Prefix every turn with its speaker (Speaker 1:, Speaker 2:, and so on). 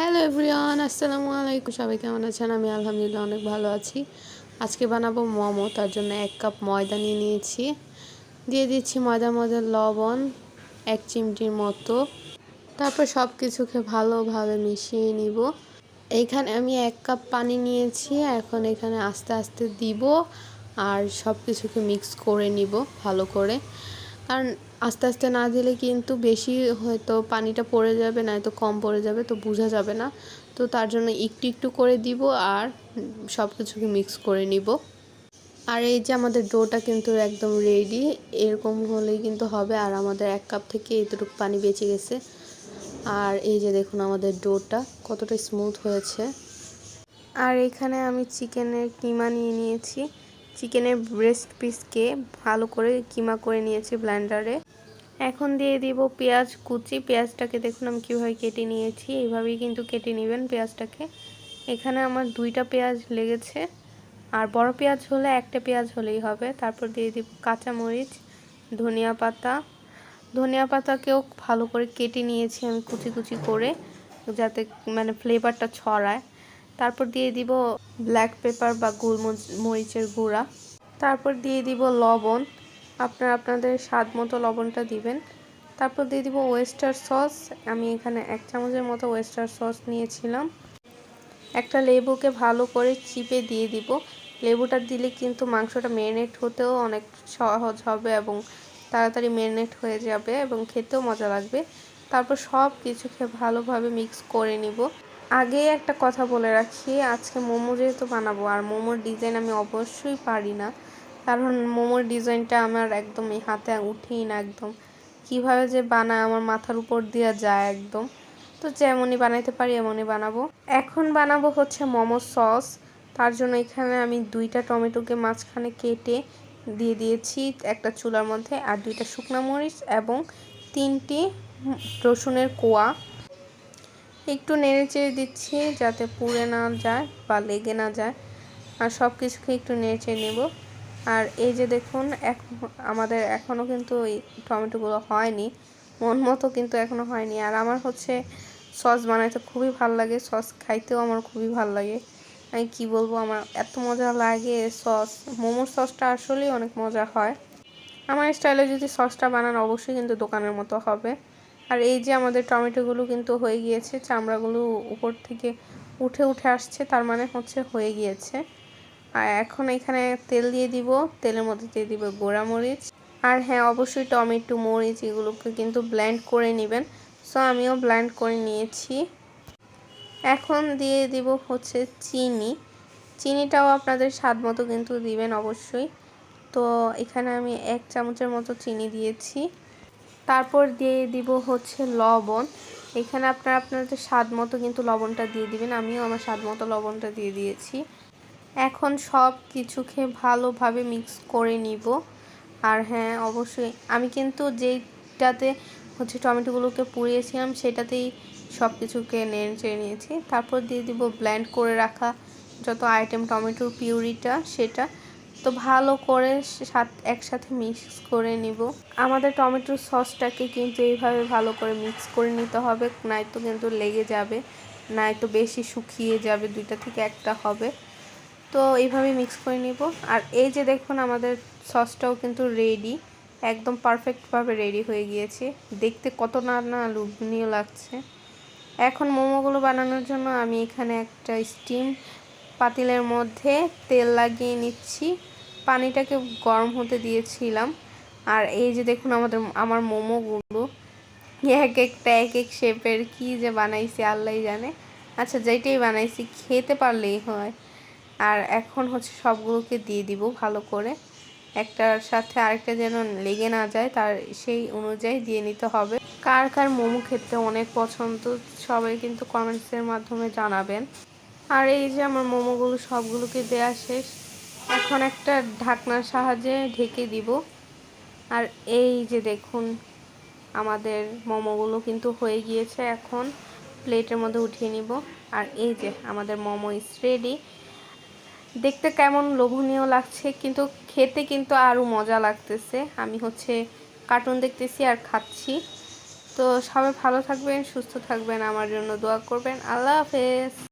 Speaker 1: Hello everyone, আসসালামু আলাইকুম। সবাই কেমন আছেন? আমি আলহামদুলিল্লাহ অনেক ভালো আছি। আজকে বানাবো মোমো, তার জন্য এক কাপ ময়দা নিয়ে নিয়েছি। দিয়ে দিচ্ছি ময়দার লবণ, এক চিমটির মতো। তারপর সব কিছুকে ভালোভাবে মিশিয়ে নিব। এইখানে আমি এক কাপ পানি নিয়েছি। এখন এখানে আস্তে আস্তে দিব আর সব কিছুকে মিক্স করে নিব ভালো করে। কারণ আস্তে আস্তে না দিলে কিন্তু বেশি হয়তো পানিটা পড়ে যাবে, নয়তো কম পড়ে যাবে, তো বোঝা যাবে না। তো তার জন্য একটু একটু করে দিব আর সব কিছুকে মিক্স করে নিব। আর এই যে আমাদের ডোটা কিন্তু একদম রেডি এরকম হলেই কিন্তু হবে। আর আমাদের এক কাপ থেকে এতটুকু পানি বেঁচে গেছে। আর এই যে দেখুন আমাদের ডোটা, কতটা স্মুথ হয়েছে। আর এখানে আমি চিকেনের কিমা নিয়ে নিয়েছি। চিকেনের ব্রেস্ট পিসকে ভালো করে কিমা করে নিয়েছি ব্ল্যান্ডারে এখন দিয়ে দিব পেঁয়াজ কুচি। পেঁয়াজটাকে দেখুন আমি কীভাবে কেটে নিয়েছি। এইভাবেই কিন্তু কেটে নেবেন পেঁয়াজটাকে। এখানে আমার দুইটা পেঁয়াজ লেগেছে। আর বড় পেঁয়াজ হলে একটা পেঁয়াজ হলেই হবে। তারপর দিয়ে দিব কাঁচামরিচ, ধনিয়া পাতা। ধনিয়া পাতাকেও ভালো করে কেটে নিয়েছি আমি কুচি কুচি করে, যাতে মানে ফ্লেভারটা ছড়ায়। তারপর দিয়ে দিব ব্ল্যাক পেপার বা মরিচের গুঁড়া। তারপর দিয়ে দিব লবণ। আপনারা আপনাদের স্বাদ মতো লবণটা দিবেন। তারপর দিয়ে দিব ওয়েস্টার সস আমি এখানে এক চামচের মতো ওয়েস্টার সস নিয়েছিলাম। একটা লেবুকে ভালো করে চিপে দিয়ে দিব। লেবুটা দিলে কিন্তু মাংসটা ম্যারিনেট হতেও অনেক সহজ হবে এবং তাড়াতাড়ি ম্যারিনেট হয়ে যাবে এবং খেতেও মজা লাগবে। তারপর সব কিছুকে ভালোভাবে মিক্স করে নিব। আগে একটা কথা বলে রাখি, আজকে মোমো যেহেতু বানাবো, আর মোমোর ডিজাইন আমি অবশ্যই পারি না। কারণ মোমোর ডিজাইনটা আমার একদম এই হাতে উঠেই না একদম। কীভাবে যে বানায় আমার মাথার উপর দিয়ে যায় একদম। তো যেমনই বানাইতে পারি এমনই বানাবো। এখন বানাবো হচ্ছে মোমো সস। তার জন্য এখানে আমি দুইটা টমেটোকে মাঝখানে কেটে দিয়ে দিয়েছি একটা চুলার মধ্যে আর দুইটা শুকনা মরিচ এবং তিনটি রসুনের কোয়া। একটু নেড়ে চেড়ে দিচ্ছি যাতে পুড়ে না যায় বা লেগে না যায়। আর সব কিছুকে একটু নেড়ে চেড়ে নেব। আর এই যে দেখুন, এক আমাদের এখনও কিন্তু ওই টমেটোগুলো হয়নি। মন মতো কিন্তু এখনও হয়নি। আর আমার হচ্ছে সস বানাইতে খুবই ভালো লাগে। সস খাইতেও আমার খুবই ভালো লাগে। আমি কি বলব, আমার এত মজা লাগে সস। মোমোর সসটা আসলেই অনেক মজা হয়। আমার স্টাইলে যদি সসটা বানান, অবশ্যই কিন্তু দোকানের মতো হবে। আর এই যে আমাদের টমেটোগুলো কিন্তু হয়ে গিয়েছে, চামড়াগুলো উপর থেকে উঠে উঠে আসছে, তার মানে হচ্ছে হয়ে গিয়েছে। আর এখন এখানে তেল দিয়ে দিব। তেলের মধ্যে দিয়ে দিব গোড়া মরিচ আর হ্যাঁ অবশ্যই টমেটো, মরিচ এগুলোকে কিন্তু ব্ল্যান্ড করে নেবেন। সো আমিও ব্ল্যান্ড করে নিয়েছি। এখন দিয়ে দিব হচ্ছে চিনি। চিনিটাও আপনাদের স্বাদ মতো কিন্তু দিবেন অবশ্যই। তো, এখানে আমি এক চামচের মতো চিনি দিয়েছি। তারপর দিয়ে দিব হচ্ছে লবণ। এখানে আপনারা আপনাদের স্বাদ মতো কিন্তু লবণটা দিয়ে দিবেন। আমিও আমার স্বাদ মতো লবণটা দিয়ে দিয়েছি। এখন সব কিছুকে ভালোভাবে মিক্স করে নিব। আর হ্যাঁ অবশ্যই। আমি কিন্তু যেইটাতে হচ্ছে টমেটোগুলোকে পুড়িয়েছিলাম, সেটাতেই সব কিছুকে নেড়ে চেড়ে নিয়েছি। তারপর দিয়ে দিব ব্ল্যান্ড করে রাখা যত আইটেম টমেটোর পিউরিটা, সেটা। তো ভালো করে সাথ একসাথে মিক্স করে নিব। আমাদের টমেটোর সসটাকে কিন্তু এইভাবে ভালো করে মিক্স করে নিতে হবে, নয়তো কিন্তু লেগে যাবে, নয়তো বেশি শুকিয়ে যাবে, দুইটা থেকে একটা হবে। তো এইভাবে মিক্স করে নিব। আর এই যে দেখুন আমাদের সসটাও কিন্তু রেডি একদম পারফেক্টভাবে রেডি হয়ে গিয়েছে। দেখতে কত না না লুভনীয় লাগছে। এখন মোমোগুলো বানানোর জন্য আমি এখানে একটা স্টিম পাতিলের মধ্যে তেল লাগিয়ে নিচ্ছি। পানিটাকে গরম হতে দিয়েছিলাম। আর এই যে দেখুন আমাদের, আমার মোমোগুলো এক একটা, এক এক শেপের কি যে বানাইছি আল্লাহ জানে। আচ্ছা যেটাই বানাইছি, খেতে পারলেই হয়। আর এখন হচ্ছে সবগুলোকে দিয়ে দিব ভালো করে। একটার সাথে আরেকটা যেন লেগে না যায়, তার সেই অনুযায়ী দিয়ে নিতে হবে। কার কার মোমো খেতে অনেক পছন্দ, সবাই কিন্তু কমেন্টসের মাধ্যমে জানাবেন। আর এই যে আমার মোমোগুলো সবগুলোকে দেয়া শেষ, এখন একটা ঢাকনার সাহায্যে ঢেকে দিব। আর এই যে দেখুন, আমাদের মোমোগুলো কিন্তু হয়ে গিয়েছে এখন। প্লেটের মধ্যে উঠিয়ে নিব। আর এই যে আমাদের মোমো ইস রেডি দেখতে কেমন লোভনীয় লাগছে, কিন্তু খেতে কিন্তু আরও মজা লাগতেছে। আমি হচ্ছে কার্টুন দেখতেছি আর খাচ্ছি। তো সবাই ভালো থাকবেন, সুস্থ থাকবেন, আমার জন্য দোয়া করবেন। আল্লাহ হাফেজ।